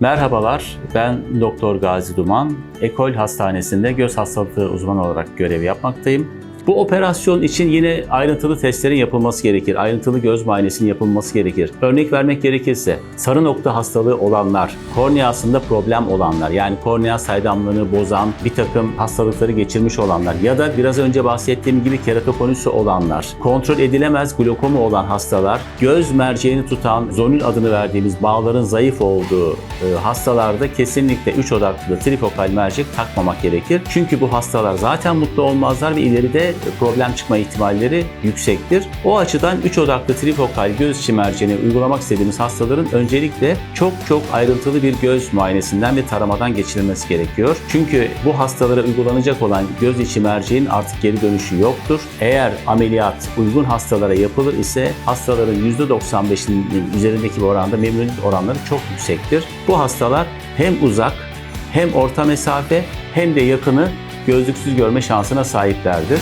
Merhabalar, ben Doktor Gazi Duman. Ekol Hastanesi'nde göz hastalıkları uzmanı olarak görev yapmaktayım. Bu operasyon için yine ayrıntılı testlerin yapılması gerekir. Ayrıntılı göz muayenesinin yapılması gerekir. Örnek vermek gerekirse sarı nokta hastalığı olanlar, korneasında problem olanlar yani kornea saydamlığını bozan bir takım hastalıkları geçirmiş olanlar ya da biraz önce bahsettiğim gibi keratokonüsü olanlar, kontrol edilemez glokomu olan hastalar, göz merceğini tutan zonül adını verdiğimiz bağların zayıf olduğu e, hastalarda kesinlikle 3 odaklı trifokal mercek takmamak gerekir. Çünkü bu hastalar zaten mutlu olmazlar ve ileride problem çıkma ihtimalleri yüksektir. O açıdan 3 odaklı trifokal göz içi merceğini uygulamak istediğimiz hastaların öncelikle çok çok ayrıntılı bir göz muayenesinden ve taramadan geçirilmesi gerekiyor. Çünkü bu hastalara uygulanacak olan göz içi merceğin artık geri dönüşü yoktur. Eğer ameliyat uygun hastalara yapılır ise hastaların %95'inin üzerindeki bir oranda memnuniyet oranları çok yüksektir. Bu hastalar hem uzak hem orta mesafe hem de yakını gözlüksüz görme şansına sahiplerdir.